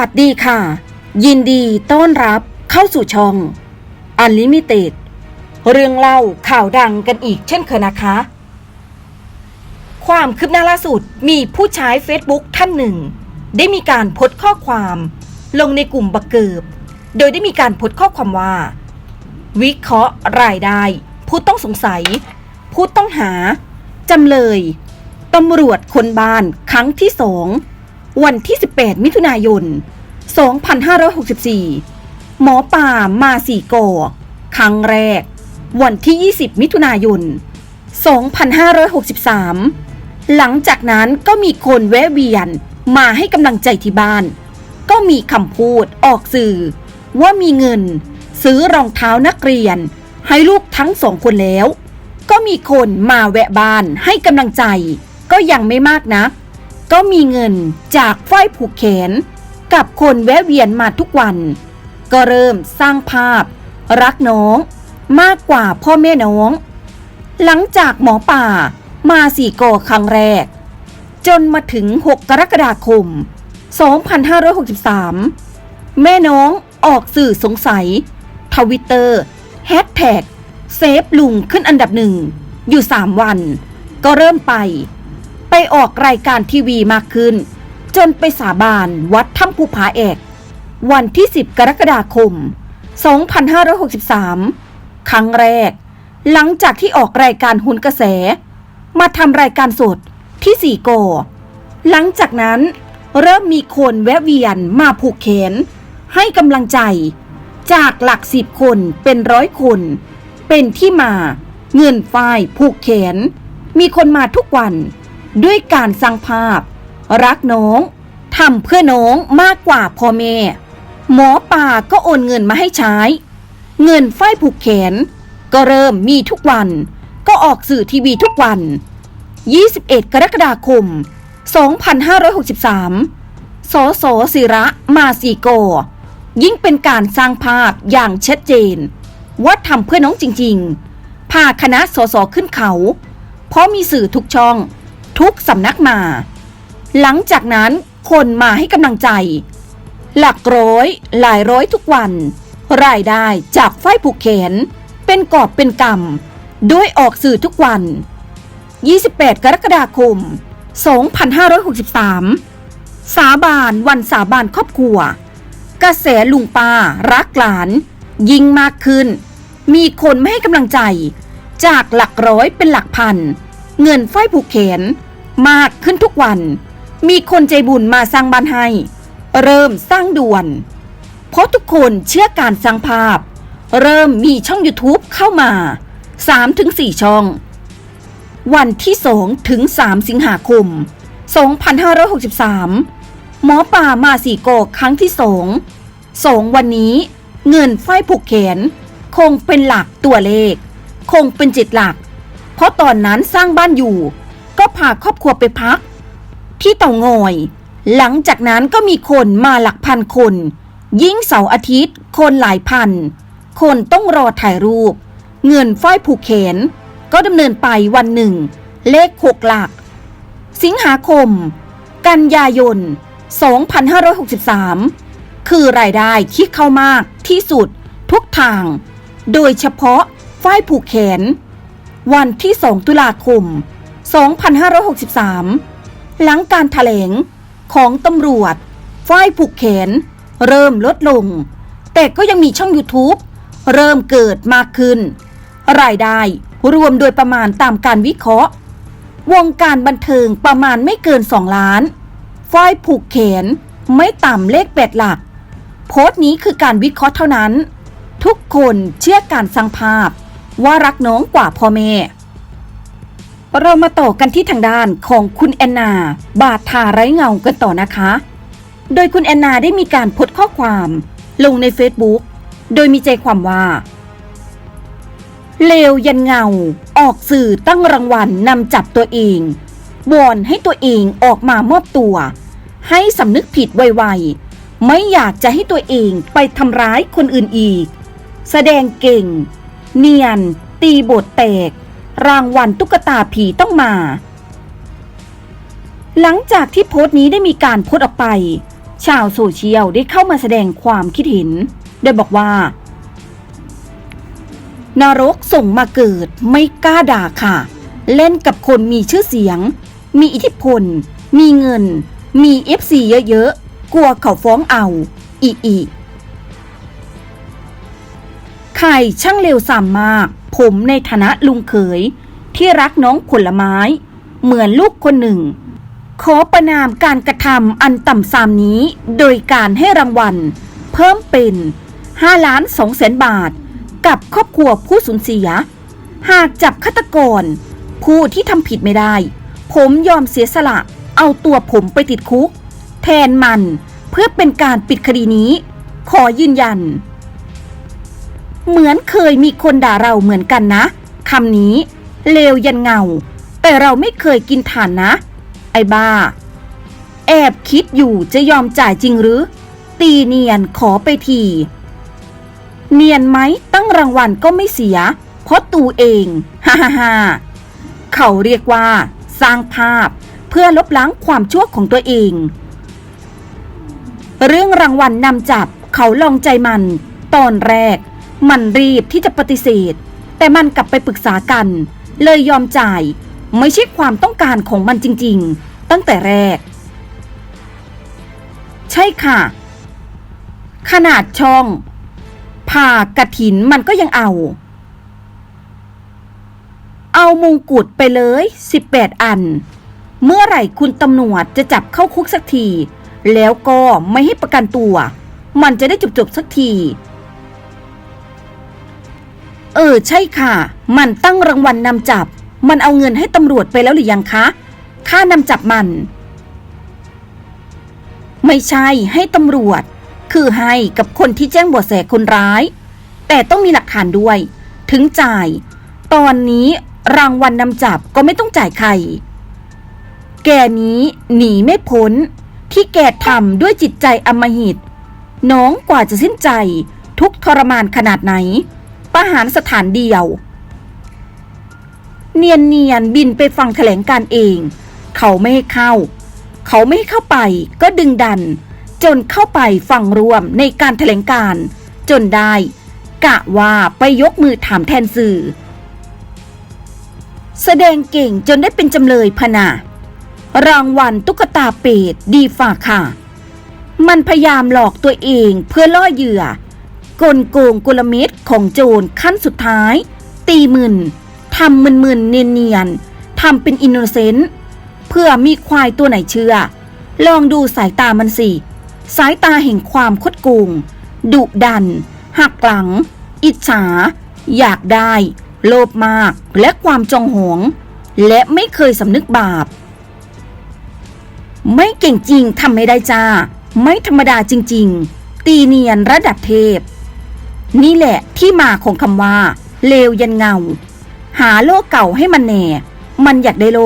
สวัสดีค่ะ ยินดีต้อนรับเข้าสู่ช่อง Unlimited เรื่องเล่าข่าวดังกันอีกเช่นเคยนะคะ ความคืบหน้าล่าสุดมีผู้ใช้ Facebook ท่านหนึ่ง ได้มีการโพสต์ข้อความ ลงในกลุ่มบักเกิบ โดยได้มีการโพสต์ข้อความว่า วิเคราะห์รายได้ ผู้ต้องสงสัย ผู้ต้องหาจำเลยตำรวจคนบ้านครั้งที่สอง วันที่ 18 มิถุนายน 2564 หมอป่ามาสี่ก่อครั้งแรก วันที่ 20 มิถุนายน 2563 หลังจากนั้นก็มีคนแวะเวียนมาให้กำลังใจที่บ้าน ก็มีคำพูดออกสื่อ ว่ามีเงิน ซื้อรองเท้านักเรียน ให้ลูกทั้งสองคนแล้ว ก็มีคนมาแวะบ้านให้กำลังใจ ก็ยังไม่มากนะก็ ก็มีเงินจากฝ้ายผูกแขน กับคนแวะเวียนมาทุกวัน ก็เริ่มสร้างภาพ รักน้องมากกว่าพ่อแม่น้อง หลังจากหมอป่ามาสี่ก่อครั้งแรก จนมาถึง 6 กรกฎาคม 2563 แม่น้องออกสื่อสงสัย ทวิตเตอร์แฮชแท็กเซฟลุงขึ้นอันดับหนึ่ง อยู่ 3 วัน ก็เริ่มไป ออกรายการทีวีมากขึ้น จนไปสาบานวัดถ้ำภูผาแอก วันที่ 10 กรกฎาคม 2563 ครั้งแรก หลังจากที่ออกรายการหุนกระแส มาทำรายการสดที่สี่กหลังจากนั้นเริ่มมีคนแวะเวียนมาผูกแขน ให้กำลังใจ จากหลักสิบคนเป็นร้อยคน เป็นที่มา เงินฝ้ายผูกแขน มีคนมาทุกวัน ด้วยการสร้างภาพ รักน้องทำเพื่อน้องมากกว่าพ่อแม่หมอป่าก็โอนเงินมาให้ใช้ เงินฝ้ายผูกแขน ก็เริ่มมีทุกวัน ก็ออกสื่อทีวีทุกวัน 21 กรกฎาคม 2563 สสศิระมาสีโก ยิ่งเป็นการสร้างภาพอย่างชัดเจน ว่าทำเพื่อน้องจริงๆ พาคณะสสขึ้นเขา เพราะมีสื่อทุกช่อง ทุกสำนักมา หลังจากนั้นคนมาให้กำลังใจ หลักร้อยหลายร้อยทุกวัน รายได้จากฝ้ายผูกแขน เป็นกอบเป็นกำด้วยออกสื่อทุกวัน 28 กรกฎาคม 2563 สาบานวันสาบานครอบครัว กระแสลุงป้ารักหลาน ยิ่งมากขึ้น มีคนไม่ให้กำลังใจ จากหลักร้อยเป็นหลักพัน เงินฝ้ายผูกแขน มากขึ้นทุกวัน มีคนใจบุญมาสร้างบ้านให้ เริ่มสร้างด่วน เพราะทุกคนเชื่อการสร้างภาพ เริ่มมีช่อง YouTube เข้ามา 3-4 ช่อง วันที่ 2 ถึง 3 สิงหาคม 2563 หมอป่ามาสี่โกกครั้งที่สองสองวันนี้เงินฝ้ายผูกแขน คงเป็นหลักตัวเลข คงเป็นจิตหลัก เพราะตอนนั้นสร้างบ้านอยู่ พาครอบครัวไปพัก ที่เต่างอย หลังจากนั้นก็มีคนมาหลักพันคน ยิ่งเสาร์อาทิตย์ คนหลายพัน คนต้องรอถ่ายรูป เงินฝ้ายผูกแขน ก็ดำเนินไปวันหนึ่ง เลขหกหลัก สิงหาคม กันยายน 2563 คือรายได้ที่เข้ามากที่สุดทุกทาง โดยเฉพาะฝ้ายผูกแขน วันที่ 2 ตุลาคม 2563 หลังการถแถลงของตำรวจ ฝ้ายผูกแขน เริ่มลดลง แต่ก็ยังมีช่อง YouTube เริ่มเกิดมากขึ้น รายได้รวมโดยประมาณตามการวิเคราะห์ วงการบันเทิงประมาณไม่เกิน 2 ล้าน ฝ้ายผูกแขนไม่ต่ำเลขแปดหลัก โพสต์นี้คือการวิเคราะห์เท่านั้น ทุกคนเชื่อการสร้างภาพ ว่ารักน้องกว่าพ่อแม่ เรามาต่อกันที่ทางด้านของคุณแอนนา บาททาไร้เงากันต่อนะคะ โดยคุณแอนนาได้มีการโพสต์ข้อความ ลงใน Facebook โดยมีใจความว่า เลวยันเงา ออกสื่อตั้งรางวัลนำจับตัวเองวอนให้ตัวเองออกมามอบตัว ให้สำนึกผิดไวๆไม่อยากจะให้ตัวเองไปทำร้ายคนอื่นอีก แสดงเก่ง เนียน ตีบทแตก รางวัลตุ๊กตาผีต้องมา หลังจากที่โพสต์นี้ได้มีการโพสต์ออกไป ชาวโซเชียลได้เข้ามาแสดงความคิดเห็น โดยบอกว่า นรกส่งมาเกิดไม่กล้าด่าค่ะ เล่นกับคนมีชื่อเสียง มีอิทธิพล มีเงิน มีเอฟซีเยอะๆ กลัวเขาฟ้องเอา อีอีใครช่างเร็วสามมากผมในฐานะลุงเขย ที่รักน้องผลไม้ เหมือนลูกคนหนึ่ง ขอประนามการกระทำอันต่ำซามนี้ โดยการให้รางวัล เพิ่มเป็น5ล้าน2แสนบาท กับครอบครัวผู้สูญเสีย หากจับฆาตกร ผู้ที่ทำผิดไม่ได้ ผมยอมเสียสละเอาตัวผมไปติดคุก แทนมันเพื่อเป็นการปิดคดีนี้ ขอยืนยัน เหมือนเคยมีคนด่าเราเหมือนกันนะคำนี้ เลวยันเงา แต่เราไม่เคยกินถ่านนะ ไอ้บ้า แอบคิดอยู่จะยอมจ่ายจริงหรือ ตีเนียนขอไปทีเนียนไหมตั้งรางวัลก็ไม่เสีย เพราะตูเองฮ่าฮ่าฮ่าเขาเรียกว่า สร้างภาพเพื่อลบล้างความชั่วของตัวเอง เรื่องรางวัลนนำจับเขาลองใจมัน ตอนแรก มันรีบที่จะปฏิเสธ แต่มันกลับไปปรึกษากัน เลยยอมจ่าย ไม่ใช่ความต้องการของมันจริง ๆ ตั้งแต่แรก ใช่ค่ะ ขนาดช่องผ่ากระถินมันก็ยังเอา เอามงกุฎไปเลย18อัน เมื่อไหร่คุณตำรวจจะจับเข้าคุกสักที แล้วก็ไม่ให้ประกันตัว มันจะได้จบๆสักที เออใช่ค่ะ มันตั้งรางวัลนนำจับ มันเอาเงินให้ตำรวจไปแล้วหรือยังคะ ค่านำจับมัน ไม่ใช่ให้ตำรวจ คือให้กับคนที่แจ้งเบาะแสคนร้าย แต่ต้องมีหลักฐานด้วย ถึงจ่าย ตอนนี้รางวัลนนำจับก็ไม่ต้องจ่ายใคร แกนี้หนีไม่พ้น ที่แกทำด้วยจิตใจอำมหิต น้องกว่าจะสิ้นใจ ทุกทรมานขนาดไหน ประหารสถานเดียว เนียนเนียนๆบินไปฟังแถลงการเอง เขาไม่ให้เข้า เขาไม่ให้เข้าไปก็ดึงดัน จนเข้าไปฟังรวมในการแถลงการ จนได้ กะว่าไปยกมือถามแทนสื่อ แสดงเก่งจนได้เป็นจำเลยพนะรางวัลตุ๊กตาเป็ดดีฝ่าค่ะ มันพยายามหลอกตัวเองเพื่อล่อเหยื่อ กลโกงกุลเม็ดของโจรขั้นสุดท้าย ตีมึนทำมึนมึนๆเนียนเนียนๆทำเป็นอินโนเซนต์เพื่อมีควายตัวไหนเชื่อ ลองดูสายตามันสิ สายตาแห่งความคดโกงดุดัน หักหลัง อิจฉา อยากได้ โลภมากและความจองหวง และไม่เคยสำนึกบาป ไม่เก่งจริงทำไม่ได้จ้า ไม่ธรรมดาจริง ๆ ตีเนียนระดับเทพ นี่แหละที่มาของคำว่า เลวยันเงา หาโลกเก่าให้มันแน่ มันอยากได้โล